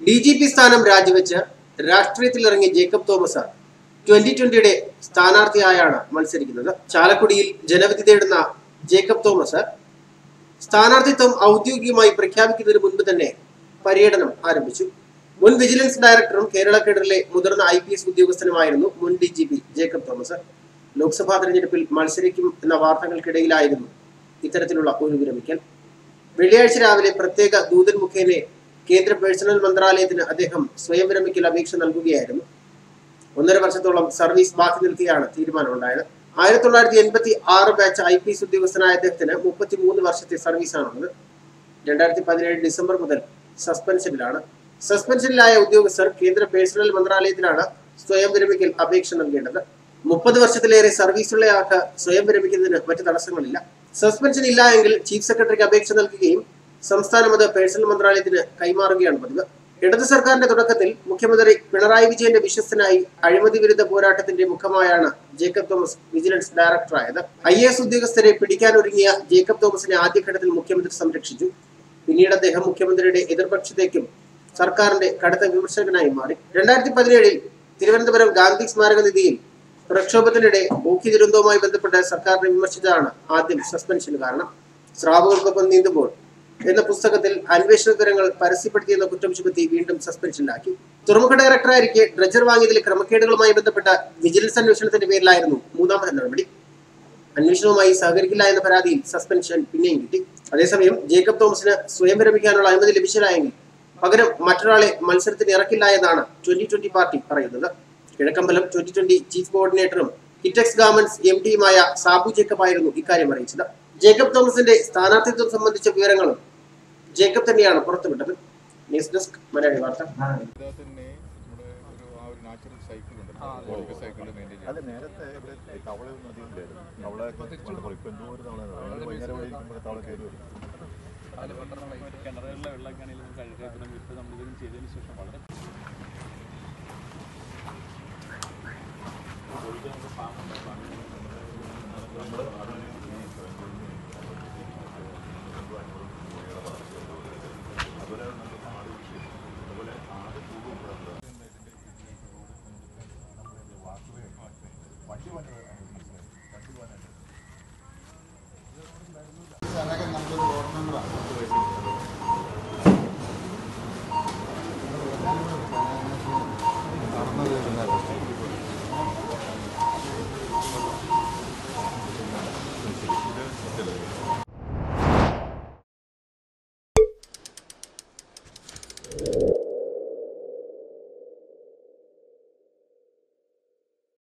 D G P സ്ഥാനം രാജിവെച്ച് രാഷ്ട്രീയത്തിലിറങ്ങിയ ജേക്കബ് തോമസ് ട്വന്റി ട്വന്റിയുടെ സ്ഥാനാർത്ഥിയായാണ് മത്സരിക്കുന്നത്. ചാലക്കുടിയിൽ ജനവിധി തേടുന്ന ജേക്കബ് തോമസ് സ്ഥാനാർത്ഥിത്വം ഔദ്യോഗികമായി പ്രഖ്യാപിക്കുന്നതിന് മുൻപ് തന്നെ പര്യടനം ആരംഭിച്ചു. മുൻ വിജിലൻസ് ഡയറക്ടറും കേരള കേഡറിലെ മുതിർന്ന ഐ പി എസ് ഉദ്യോഗസ്ഥനുമായിരുന്നു മുൻ D G P Jacob Thomas. Lok Sabha തെരഞ്ഞെടുപ്പിൽ മത്സരിക്കും എന്ന വാർത്തകൾക്കിടയിലായിരുന്നു ഇത്തരത്തിലുള്ള ഒരു വിരമിക്കൽ. വെള്ളിയാഴ്ച രാവിലെ പ്രത്യേക ദൂതൻ മുഖേന കേന്ദ്ര പേഴ്സണൽ മന്ത്രാലയത്തിന് അദ്ദേഹം സ്വയം വിരമിക്കൽ അപേക്ഷ നൽകുകയായിരുന്നു. ഒന്നര വർഷത്തോളം സർവീസ് ബാക്കി നിർത്തിയാണ് തീരുമാനമുണ്ടായത്. ആയിരത്തി തൊള്ളായിരത്തി എൺപത്തി ആറ് ബാച്ച് ഐ പി എസ് ഉദ്യോഗസ്ഥനായ അദ്ദേഹത്തിന് മുപ്പത്തി മൂന്ന് വർഷത്തെ സർവീസാണുള്ളത്. രണ്ടായിരത്തി പതിനേഴ് ഡിസംബർ മുതൽ സസ്പെൻഷനിലാണ്. സസ്പെൻഷനിലായ ഉദ്യോഗസ്ഥർ കേന്ദ്ര പേഴ്സണൽ മന്ത്രാലയത്തിലാണ് സ്വയം വിരമിക്കൽ അപേക്ഷ നൽകേണ്ടത്. മുപ്പത് വർഷത്തിലേറെ സർവീസുള്ളയാൾക്ക് സ്വയം വിരമിക്കുന്നതിന് മറ്റ് തടസ്സങ്ങളില്ല. സസ്പെൻഷൻ ഇല്ല എങ്കിൽ ചീഫ് സെക്രട്ടറിക്ക് അപേക്ഷ നൽകുകയും സംസ്ഥാനം അത് പേഴ്സണൽ മന്ത്രാലയത്തിന് കൈമാറുകയാണ് പതിവ്. ഇടതു സർക്കാരിന്റെ തുടക്കത്തിൽ മുഖ്യമന്ത്രി പിണറായി വിജയന്റെ വിശ്വസ്തനായി അഴിമതി വിരുദ്ധ പോരാട്ടത്തിന്റെ മുഖമായാണ് ജേക്കബ് തോമസ് വിജിലൻസ് ഡയറക്ടറായത്. ഐ എസ് ഉദ്യോഗസ്ഥരെ പിടിക്കാനൊരുങ്ങിയ ജേക്കബ് തോമസിനെ ആദ്യഘട്ടത്തിൽ മുഖ്യമന്ത്രി സംരക്ഷിച്ചു. പിന്നീട് അദ്ദേഹം മുഖ്യമന്ത്രിയുടെ എതിർപക്ഷത്തേക്കും സർക്കാരിന്റെ കടുത്ത വിമർശകനായി മാറി. രണ്ടായിരത്തി പതിനേഴിൽ തിരുവനന്തപുരം ഗാന്ധി സ്മാരക നിധിയിൽ പ്രക്ഷോഭത്തിനിടെ ഓഖി ദുരന്തവുമായി ബന്ധപ്പെട്ട് സർക്കാരിനെ വിമർശിച്ചതാണ് ആദ്യം സസ്പെൻഷന് കാരണം. സ്രാവുകൾക്കൊപ്പം നീന്തുമ്പോൾ എന്ന പുസ്തകത്തിൽ അന്വേഷണ വിവരങ്ങൾ പരസ്യപ്പെടുത്തിയെന്ന കുറ്റം ചുമത്തി വീണ്ടും സസ്പെൻഷനിലാക്കി. തുറമുഖ ഡയറക്ടറായിരിക്കെ ഡ്രജർ വാങ്ങിയതിലെ ക്രമക്കേടുകളുമായി ബന്ധപ്പെട്ട വിജിലൻസ് അന്വേഷണത്തിന്റെ പേരിലായിരുന്നു മൂന്നാമത്തെ നടപടി. അന്വേഷണവുമായി സഹകരിക്കില്ല എന്ന പരാതിയിൽ സസ്പെൻഷൻ പിന്നെയും കിട്ടി. അതേസമയം ജേക്കബ് തോമസിന് സ്വയം വിരമിക്കാനുള്ള അനുമതി ലഭിച്ചില്ലായെങ്കിൽ പകരം മറ്റൊരാളെ മത്സരത്തിന് ഇറക്കില്ല എന്നാണ് ട്വന്റി ട്വന്റി പാർട്ടി പറയുന്നത്. കിഴക്കമ്പലം ട്വന്റി ട്വന്റി ചീഫ് കോർഡിനേറ്ററും കിറ്റക്സ് ഗാർമെന്റ്സ് എം ഡിയുമായ സാബു ജേക്കബ് ആയിരുന്നു ഇക്കാര്യം അറിയിച്ചത്. ജേക്കബ് തോമസിന്റെ സ്ഥാനാർത്ഥിത്വം സംബന്ധിച്ച വിവരങ്ങളും ജേക്കബ് തന്നെയാണ് പുറത്തുവിട്ടത്. ന്യൂസ് ഡെസ്ക് മലയാളി വാർത്ത. അത്. നേരത്തെ ഇവിടെ തവളയൊന്നും അധികം ഇല്ലായിരുന്നു തവളയൊക്കെ പണ്ട് ഇപ്പം എന്തോ ഒരു തവള വൈകുന്നേരം ഇവിടെ ഇരിക്കുമ്പോൾ തവള കയറി വരും. കിണറുകളിലെ വെള്ളമൊക്കെയാണെങ്കിലും കഴുകാൻ നമ്മളിതും ചെയ്തതിന് ശേഷം വളരെ Emperor.